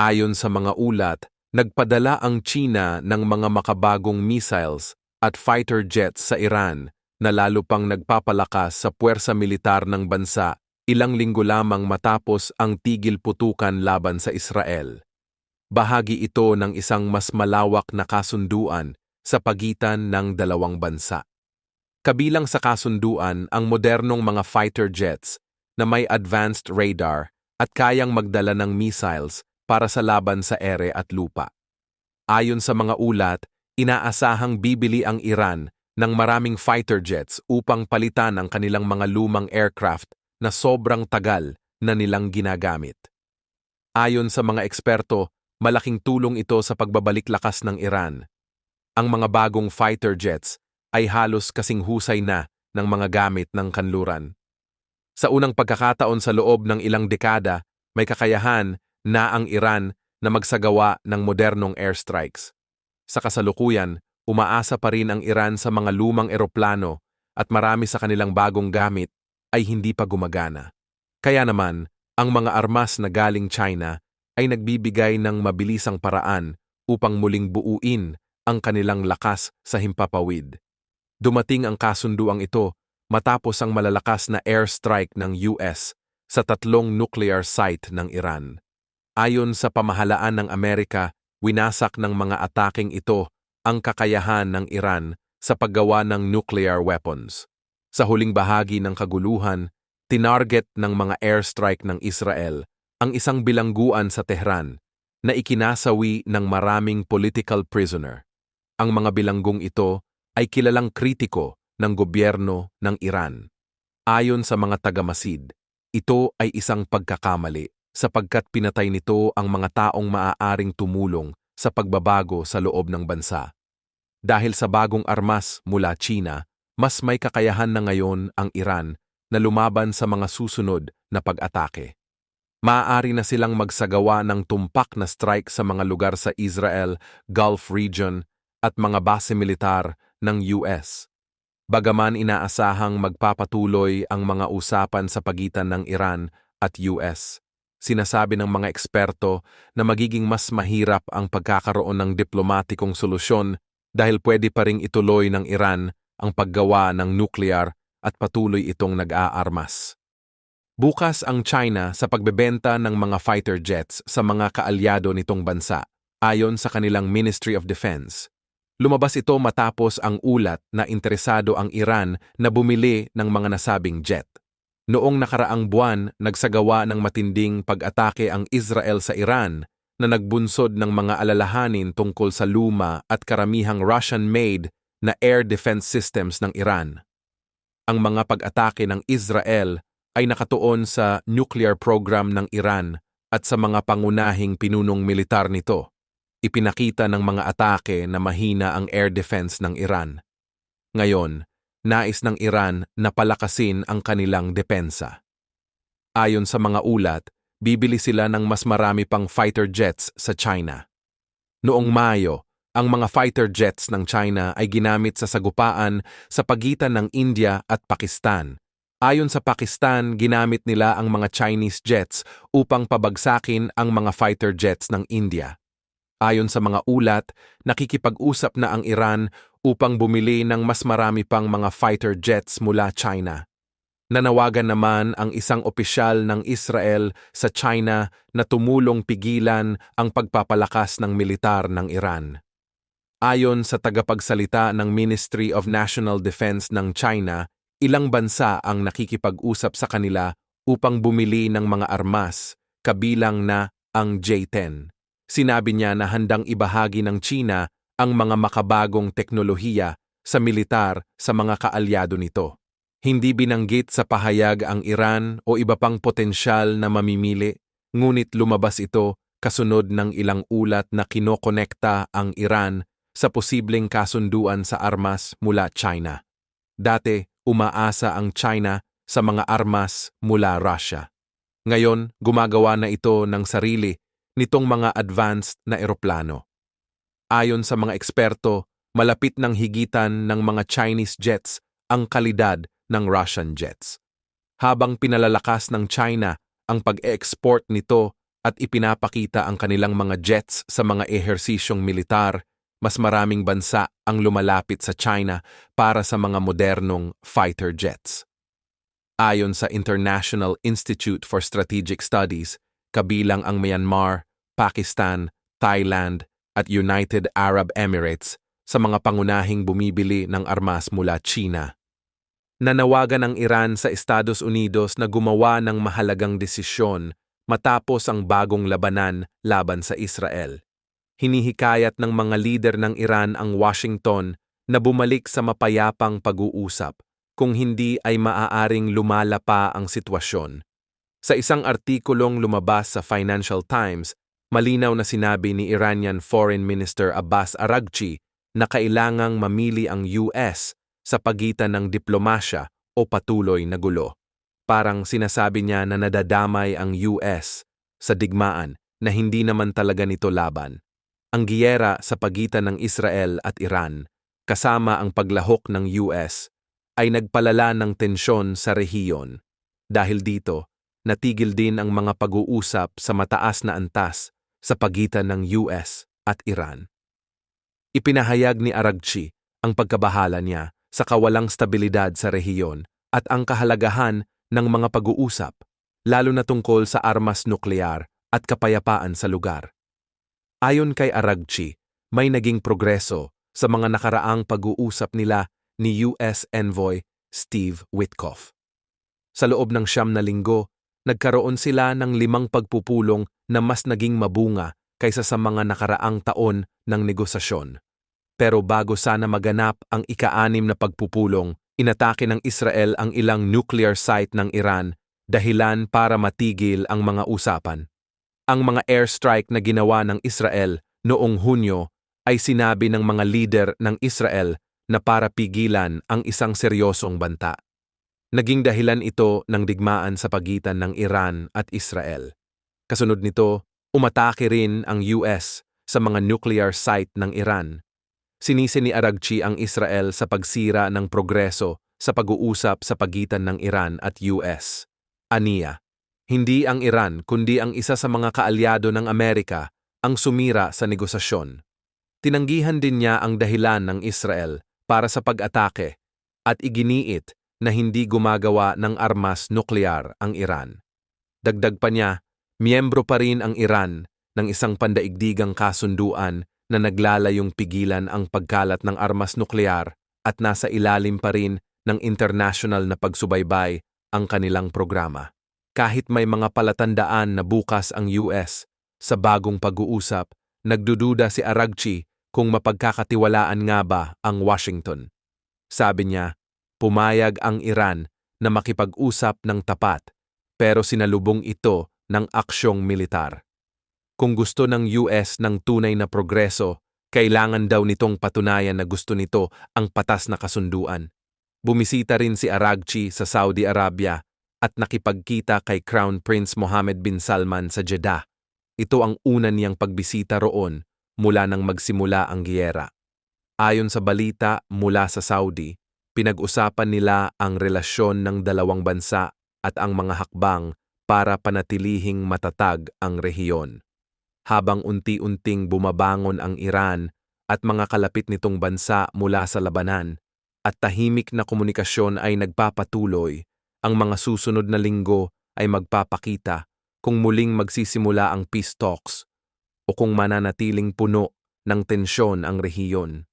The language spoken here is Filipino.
Ayon sa mga ulat, nagpadala ang China ng mga makabagong missiles at fighter jets sa Iran na lalo pang nagpapalakas sa puwersa militar ng bansa ilang linggo lamang matapos ang tigil putukan laban sa Israel. Bahagi ito ng isang mas malawak na kasunduan sa pagitan ng dalawang bansa. Kabilang sa kasunduan ang modernong mga fighter jets na may advanced radar at kayang magdala ng missiles para sa laban sa ere at lupa. Ayon sa mga ulat, inaasahang bibili ang Iran ng maraming fighter jets upang palitan ang kanilang mga lumang aircraft na sobrang tagal na nilang ginagamit. Ayon sa mga eksperto, malaking tulong ito sa pagbabalik lakas ng Iran. Ang mga bagong fighter jets ay halos kasing husay na ng mga gamit ng kanluran. Sa unang pagkakataon sa loob ng ilang dekada, may kakayahan na ang Iran na magsagawa ng modernong airstrikes. Sa kasalukuyan, umaasa pa rin ang Iran sa mga lumang eroplano at marami sa kanilang bagong gamit ay hindi pa gumagana. Kaya naman, ang mga armas na galing China ay nagbibigay ng mabilisang paraan upang muling buuin ang kanilang lakas sa himpapawid. Dumating ang kasunduang ito matapos ang malalakas na airstrike ng US sa tatlong nuclear site ng Iran. Ayon sa pamahalaan ng Amerika, winasak ng mga ataking ito ang kakayahan ng Iran sa paggawa ng nuclear weapons. Sa huling bahagi ng kaguluhan, tinarget ng mga airstrike ng Israel ang isang bilangguan sa Tehran na ikinasawi ng maraming political prisoner. Ang mga bilanggong ito ay kilalang kritiko ng gobyerno ng Iran. Ayon sa mga tagamasid, ito ay isang pagkakamali sapagkat pinatay nito ang mga taong maaaring tumulong sa pagbabago sa loob ng bansa. Dahil sa bagong armas mula China, mas may kakayahan na ngayon ang Iran na lumaban sa mga susunod na pag-atake. Maaari na silang magsagawa ng tumpak na strike sa mga lugar sa Israel, Gulf region at mga base militar ng US. Bagaman inaasahang magpapatuloy ang mga usapan sa pagitan ng Iran at US. Sinasabi ng mga eksperto na magiging mas mahirap ang pagkakaroon ng diplomatikong solusyon dahil pwede pa ring ituloy ng Iran ang paggawa ng nuclear at patuloy itong nag-aarmas. Bukas ang China sa pagbebenta ng mga fighter jets sa mga kaalyado nitong bansa, ayon sa kanilang Ministry of Defense. Lumabas ito matapos ang ulat na interesado ang Iran na bumili ng mga nasabing jet. Noong nakaraang buwan, nagsagawa ng matinding pag-atake ang Israel sa Iran na nagbunsod ng mga alalahanin tungkol sa luma at karamihang Russian-made na air defense systems ng Iran. Ang mga pag-atake ng Israel ay nakatuon sa nuclear program ng Iran at sa mga pangunahing pinunong militar nito. Ipinakita ng mga atake na mahina ang air defense ng Iran. Ngayon, nais ng Iran na palakasin ang kanilang depensa. Ayon sa mga ulat, bibili sila ng mas marami pang fighter jets sa China. Noong Mayo, ang mga fighter jets ng China ay ginamit sa sagupaan sa pagitan ng India at Pakistan. Ayon sa Pakistan, ginamit nila ang mga Chinese jets upang pabagsakin ang mga fighter jets ng India. Ayon sa mga ulat, nakikipag-usap na ang Iran upang bumili ng mas marami pang mga fighter jets mula China. Nanawagan naman ang isang opisyal ng Israel sa China na tumulong pigilan ang pagpapalakas ng militar ng Iran. Ayon sa tagapagsalita ng Ministry of National Defense ng China, ilang bansa ang nakikipag-usap sa kanila upang bumili ng mga armas, kabilang na ang J-10. Sinabi niya na handang ibahagi ng China ang mga makabagong teknolohiya sa militar sa mga kaalyado nito. Hindi binanggit sa pahayag ang Iran o iba pang potensyal na mamimili, ngunit lumabas ito kasunod ng ilang ulat na kinokonekta ang Iran sa posibleng kasunduan sa armas mula China. Dati, umaasa ang China sa mga armas mula Russia. Ngayon, gumagawa na ito ng sarili nitong mga advanced na eroplano. Ayon sa mga eksperto, malapit ng higitan ng mga Chinese jets ang kalidad ng Russian jets. Habang pinalalakas ng China ang pag-export nito at ipinapakita ang kanilang mga jets sa mga ehersisyong militar, mas maraming bansa ang lumalapit sa China para sa mga modernong fighter jets. Ayon sa International Institute for Strategic Studies, kabilang ang Myanmar, Pakistan, Thailand at United Arab Emirates sa mga pangunahing bumibili ng armas mula China. Nanawagan ang Iran sa Estados Unidos na gumawa ng mahalagang desisyon matapos ang bagong labanan laban sa Israel. Hinihikayat ng mga lider ng Iran ang Washington na bumalik sa mapayapang pag-uusap kung hindi ay maaaring lumala pa ang sitwasyon. Sa isang artikulong lumabas sa Financial Times, malinaw na sinabi ni Iranian Foreign Minister Abbas Araghchi na kailangang mamili ang US sa pagitan ng diplomasya o patuloy na gulo. Parang sinasabi niya na nadadamay ang US sa digmaan na hindi naman talaga nito laban. Ang giyera sa pagitan ng Israel at Iran, kasama ang paglahok ng US, ay nagpalala ng tensyon sa rehiyon. Dahil dito, natigil din ang mga pag-uusap sa mataas na antas sa pagitan ng US at Iran. Ipinahayag ni Aragchi ang pagkabahala niya sa kawalang stabilidad sa rehiyon at ang kahalagahan ng mga pag-uusap, lalo na tungkol sa armas nuklear at kapayapaan sa lugar. Ayon kay Aragchi, may naging progreso sa mga nakaraang pag-uusap nila ni US Envoy Steve Witkoff. Sa loob ng siyam na linggo, nagkaroon sila ng limang pagpupulong na mas naging mabunga kaysa sa mga nakaraang taon ng negosasyon. Pero bago sana maganap ang ika-anim na pagpupulong, inatake ng Israel ang ilang nuclear site ng Iran dahilan para matigil ang mga usapan. Ang mga airstrike na ginawa ng Israel noong Hunyo ay sinabi ng mga leader ng Israel na para pigilan ang isang seryosong banta. Naging dahilan ito ng digmaan sa pagitan ng Iran at Israel. Kasunod nito, umatake rin ang US sa mga nuclear site ng Iran. Sinisi ni Aragchi ang Israel sa pagsira ng progreso sa pag-uusap sa pagitan ng Iran at US. Aniya, hindi ang Iran kundi ang isa sa mga kaalyado ng Amerika ang sumira sa negosasyon. Tinanggihan din niya ang dahilan ng Israel para sa pag-atake at iginiit na hindi gumagawa ng armas nuklear ang Iran. Dagdag pa niya, miyembro pa rin ang Iran ng isang pandaigdigang kasunduan na naglalayong pigilan ang pagkalat ng armas nuklear at nasa ilalim pa rin ng international na pagsubaybay ang kanilang programa. Kahit may mga palatandaan na bukas ang US, sa bagong pag-uusap, nagdududa si Aragchi kung mapagkakatiwalaan nga ba ang Washington. Sabi niya, pumayag ang Iran na makipag-usap ng tapat pero sinalubong ito ng aksyong militar. Kung gusto ng US ng tunay na progreso, kailangan daw nitong patunayan na gusto nito ang patas na kasunduan. Bumisita rin si Aragchi sa Saudi Arabia at nakipagkita kay Crown Prince Mohammed bin Salman sa Jeddah. Ito ang una niyang pagbisita roon mula nang magsimula ang giyera. Ayon sa balita mula sa Saudi, pinag-usapan nila ang relasyon ng dalawang bansa at ang mga hakbang para panatilihing matatag ang rehiyon. Habang unti-unting bumabangon ang Iran at mga kalapit nitong bansa mula sa labanan, at tahimik na komunikasyon ay nagpapatuloy, ang mga susunod na linggo ay magpapakita kung muling magsisimula ang peace talks o kung mananatiling puno ng tensyon ang rehiyon.